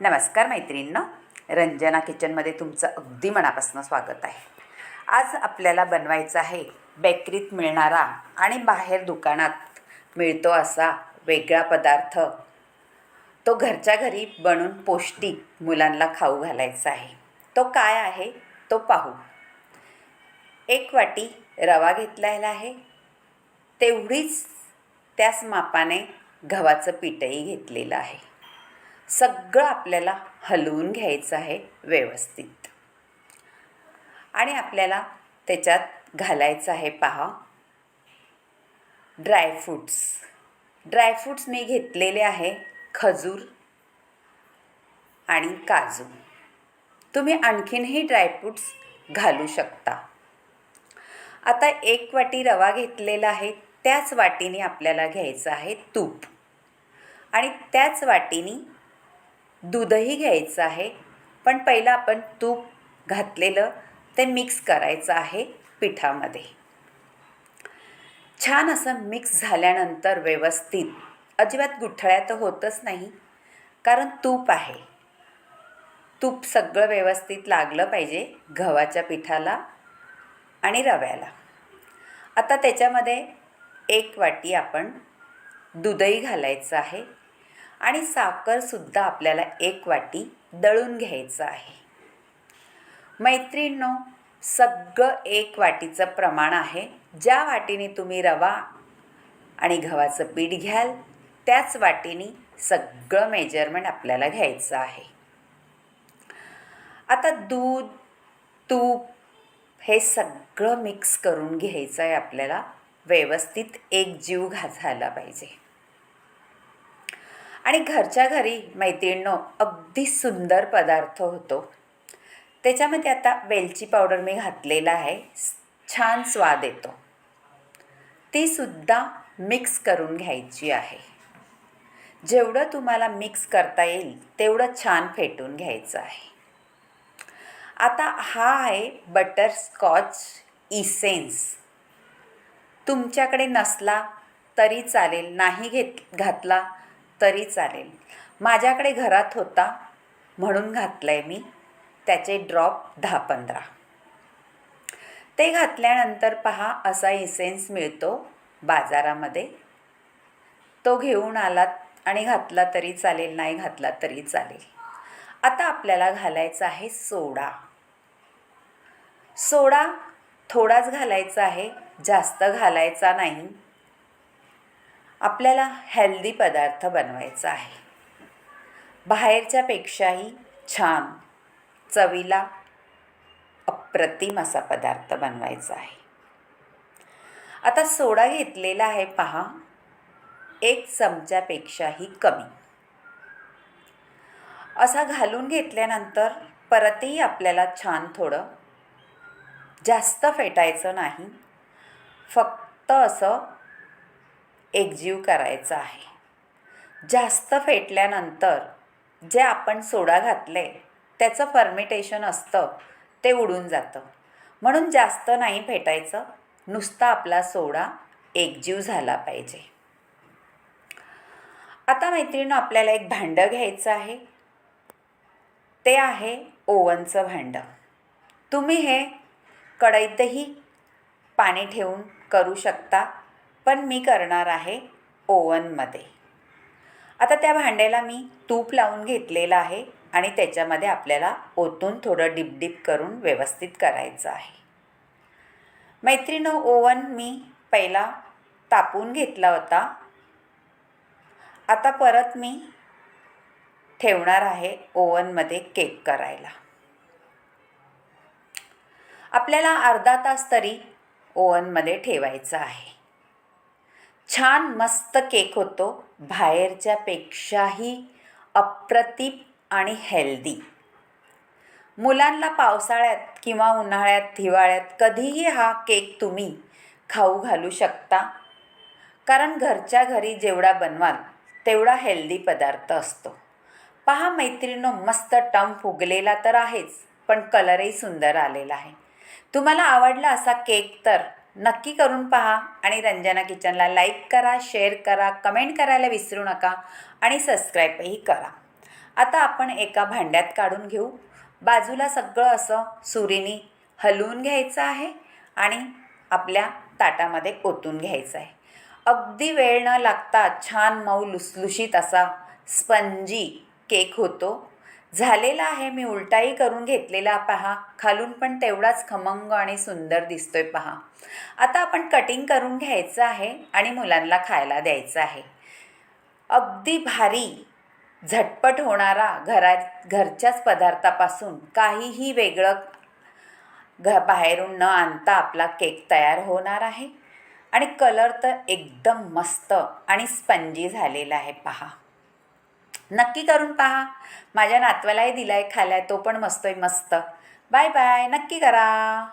नमस्कार मैत्रिणींनो. रंजना किचनमध्ये तुमचं अगदी मनापासून स्वागत आहे. आज आपल्याला बनवायचं आहे बेकरीत मिळणारा आणि बाहेर दुकानात मिळतो असा वेगळा पदार्थ. तो घरच्या घरी बनवून पौष्टिक मुलांना खाऊ घालायचा आहे. तो काय आहे तो पाहू. एक वाटी रवा घेतलेला आहे. तेवढीच त्याच मापाने गव्हाचं पीठही घेतलेलं आहे. सगळं आपल्याला हलवून घ्यायचं आहे व्यवस्थित. आणि आपल्याला त्याच्यात घालायचं आहे पहा. ड्रायफ्रूट्स ड्रायफ्रूट्स मी घेतलेले आहे खजूर आणि काजू. तुम्ही आणखीनही ड्रायफ्रूट्स घालू शकता. आता एक वाटी रवा घेतलेला आहे त्याच वाटीने आपल्याला घ्यायचं आहे तूप. आणि त्याच वाटीने दूधही घ्यायचं आहे. पण पहिलं आपण तूप घातलेलं ते मिक्स करायचं आहे पिठामध्ये. छान असं मिक्स झाल्यानंतर व्यवस्थित अजिबात गुठळ्या तर होतच नाही कारण तूप आहे. तूप सगळं व्यवस्थित लागलं पाहिजे गव्हाच्या पिठाला आणि रव्याला. आता त्याच्यामध्ये एक वाटी आपण दूधही घालायचं आहे. आणि साखरसुद्धा आपल्याला एक वाटी दळून घ्यायचं आहे. मैत्रिणींनो सगळं एक वाटीचं प्रमाण आहे. ज्या वाटीने तुम्ही रवा आणि गव्हाचं पीठ घ्याल त्याच वाटीने सगळं मेजरमेंट आपल्याला घ्यायचं आहे. आता दूध तूप हे सगळं मिक्स करून घ्यायचं आहे आपल्याला. व्यवस्थित एक जीव घा झाला पाहिजे. आणि घरच्या घरी मैत्रिणींनो अगदी सुंदर पदार्थ होतो. त्याच्यामध्ये आता वेलची पावडर मी घातलेला आहे. छान स्वाद येतो. तीसुद्धा मिक्स करून घ्यायची आहे. जेवढं तुम्हाला मिक्स करता येईल तेवढं छान फेटून घ्यायचं आहे. आता हा आहे बटरस्कॉच इसेन्स. तुमच्याकडे नसला तरी चालेल नाही घेत घातला तरी चालेल. माझ्याकडे घरात होता म्हणून घातलं आहे मी. त्याचे ड्रॉप दहा पंधरा. ते घातल्यानंतर पहा असा इसेन्स मिळतो बाजारामध्ये. तो घेऊन आलात आणि घातला तरी चालेल नाही घातला तरी चालेल. आता आपल्याला घालायचा आहे सोडा. सोडा थोडाच घालायचा आहे जास्त घालायचा नाही. आपल्याला हेल्दी पदार्थ बनवायचा आहे. बाहेरच्यापेक्षाही छान चवीला अप्रतिम असा पदार्थ बनवायचा आहे. आता सोडा घेतलेला आहे पहा एक चमच्यापेक्षाही कमी. असा घालून घेतल्यानंतर परतही आपल्याला छान थोडं जास्त फेटायचं नाही. फक्त असं एकजीव करायचं आहे. जास्त फेटल्यानंतर जे आपण सोडा घातले त्याचं फर्मिटेशन असतं ते उडून जातं. म्हणून जास्त नाही फेटायचं नुसता आपला सोडा एकजीव झाला पाहिजे. आता मैत्रिणीनं आपल्याला एक भांडं घ्यायचं आहे. ते आहे ओवनचं भांडं. तुम्ही हे कढईतही पाणी ठेवून करू शकता. पण मी करणार आहे ओवनमध्ये आता त्या भांड्याला मी तूप लावून घेतलेलं आहे आणि त्याच्यामध्ये आपल्याला ओतून थोडं डिपडिप करून व्यवस्थित करायचं आहे. मैत्रिणं ओवन मी पहिला तापून घेतला होता. आता परत मी ठेवणार आहे ओवनमध्ये केक करायला. आपल्याला अर्धा तास तरी ओवनमध्ये ठेवायचं आहे. छान मस्त केक होतो. बाहेरच्यापेक्षाही अप्रतिम आणि हेल्दी. मुलांना पावसाळ्यात किंवा उन्हाळ्यात हिवाळ्यात कधीही हा केक तुम्ही खाऊ घालू शकता. कारण घरच्या घरी जेवढा बनवाल तेवढा हेल्दी पदार्थ असतो. पहा मैत्रिणीनो मस्त टम फुगलेला तर आहेच पण कलरही सुंदर आलेला आहे. तुम्हाला आवडला असा केक तर नक्की करून पहा आणि रंजना किचनला लाईक करा शेअर करा कमेंट करायला विसरू नका आणि सबस्क्राईबही करा. आता आपण एका भांड्यात काढून घेऊ. बाजूला सगळं असं सुरीनी हलवून घ्यायचं आहे आणि आपल्या ताटामध्ये ओतून घ्यायचं आहे. अगदी वेळ न लागता छान मऊ लुसलुशीत असा स्पंजी केक होतो. झालेला आहे मी उलटाही करून घेतलेला पहा. खालून पण तेवढाच खमंग आणि सुंदर दिसतोय पहा. आता आपण कटिंग करून घ्यायचं आहे आणि मुलांना खायला द्यायचं आहे. अगदी भारी झटपट होणारा घरा घरच्याच पदार्थापासून काहीही वेगळं घ बाहेरून न आणता आपला केक तयार होणार आहे. आणि कलर तर एकदम मस्त आणि स्पंजी झालेला आहे पहा. नक्की करून पहा. माझ्या नातवालाही दिला आहे खायला तो पण मस्त आहे मस्त. बाय बाय नक्की करा.